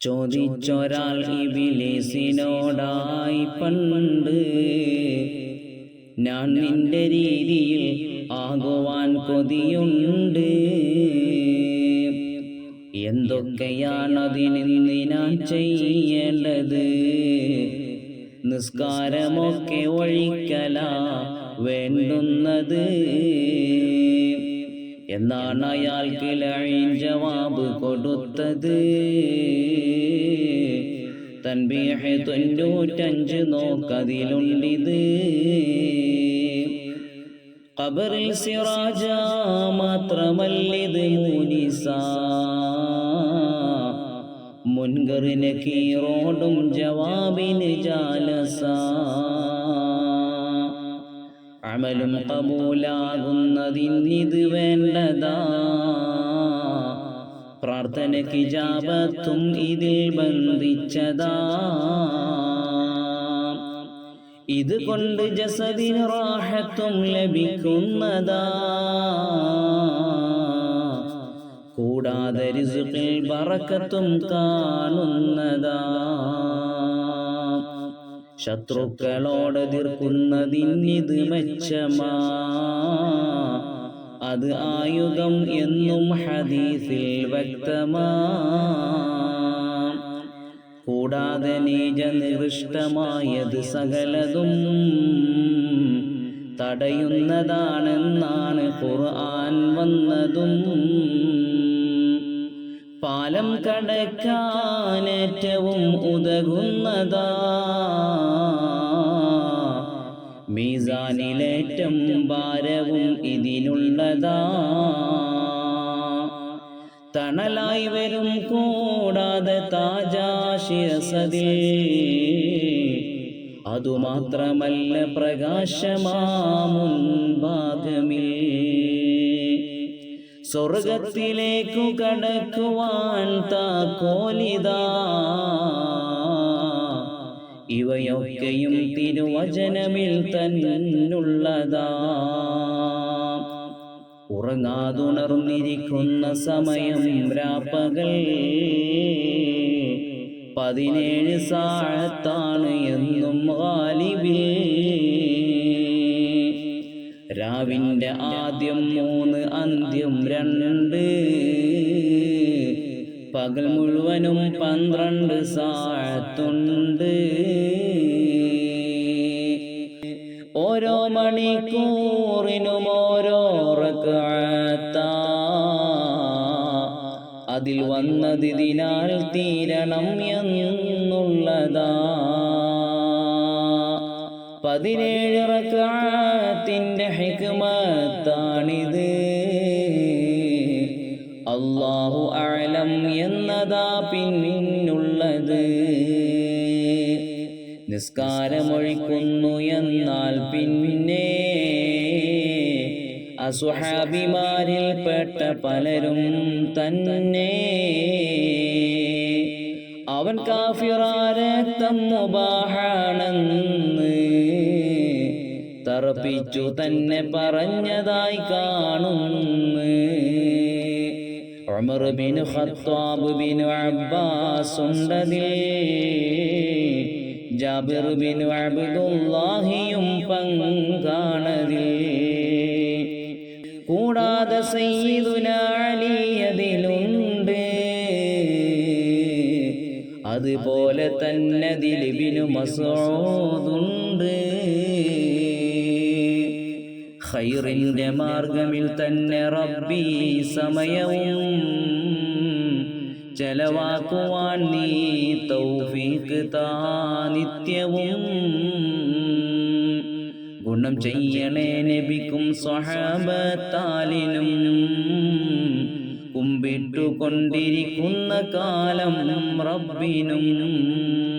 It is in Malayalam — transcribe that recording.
ചോദിച്ചൊരാൾ ഇബിലിസിനോടായി പണ്ട് ഞാൻ നിന്റെ രീതിയിൽ ആകുവാൻ കൊതിയുണ്ട്. എന്തൊക്കെയാണതിന് ഞാൻ ചെയ്യേണ്ടത്? നിസ്കാരമൊക്കെ ഒഴിക്കല വേണ്ടുന്നത്. എന്നാണ് അയാൾക്ക് ലഴീൻ ജവാബ് കൊടുത്തത്. തൊണ്ണൂറ്റഞ്ച് നോക്കതിലുണ്ടിത്. ഖബറിൽ സിറാജ മാത്രമല്ലിത് മൂനിസ. മുൻകറിന് കീറോടും ജവാബിന് ജാലസ. അമലും കബൂലാകുന്നതിനിത് വേണ്ടതാ. പ്രാർത്ഥനയ്ക്ക് ജാപത്തും ഇതിൽ ബന്ധിച്ചതാ. ഇത് കൊണ്ട് ജസദിന് റാഹത്തും ലഭിക്കുന്നതാ. കൂടാതെ ഋസുക്കിൽ ബറക്കത്തും കാണുന്നതാ. ശത്രുക്കളോട് തീർക്കുന്നതിന് ഇത് മെച്ചമാ. അത് ആയുധം എന്നും ഹദീസിൽ വ്യക്തമാ. കൂടാതെ നീജ നികൃഷ്ടമായത് സകലതും തടയുന്നതാണെന്നാണ് ഖുർആൻ വന്നതും. പാലം കടക്കാനേറ്റവും ഉതകുന്നതാ. മീസാനിലേറ്റം ഭാരവും ഇതിനുള്ളതാ. തണലായി വരും കൂടാതെ താജാ ശിരസതി അതുമാത്രമല്ല പ്രകാശമാമുൻഭാഗമിൽ സ്വർഗത്തിലേക്കു കടക്കുവാൻ താക്കോലിതാ. ഇവയൊക്കെയും തിരുവചനമിൽ തന്നുള്ളതാ. ഉറങ്ങാതുണർന്നിരിക്കുന്ന സമയം രാപ്പകൽ പതിനേഴ് സാഴത്താണ് എന്നും ഗാലിബിൽ രാവിന്റെ ആദ്യം പകൽ മുഴുവനും പന്ത്രണ്ട് സാഴത്തുണ്ട് ഓരോ മണിക്കൂറിനും ഓരോ അതിൽ അതിൽ വന്നതിനാൽ തീരണം എന്നുള്ളതാ. പതിനേഴ് റക്കാത്തിന്റെ ഹിക്മത്താണിത്. അള്ളാഹു അഴലം എന്നതാ പിന്നുള്ളത് നിസ്കാരമൊഴിക്കുന്നു എന്നാൽ പിന്നെ അസുഹാബിമാരിൽ പെട്ട പലരും തന്നെ അവൻ കാഫിറാരക്തം മുബാഹാണെന്ന് തറപ്പിച്ചു തന്നെ പറഞ്ഞതായി കാണുന്നു. Umar bin Khattab bin Abbas ഉണ്ടതിൽ Jabir bin അബ്ദുല്ലാഹിയും പങ്കാണതിൽ കൂടാതെ സയ്യിദുന അലി അതുപോലെ തന്നെ ദിലിബിനു മസൂദുണ്ട്. ഖൈറിന്റെ മാർഗമിൽ തന്നെ റബ്ബി സമയവും ചെലവാക്കുവാൻ നീ തൗഫീഖ് താ നിത്യവും. ഗുണം ചെയ്യണേ നബിക്കും സ്വഹാബത്താലിനും. കുമ്പിട്ടുകൊണ്ടിരിക്കുന്ന കാലം റബ്ബിനും.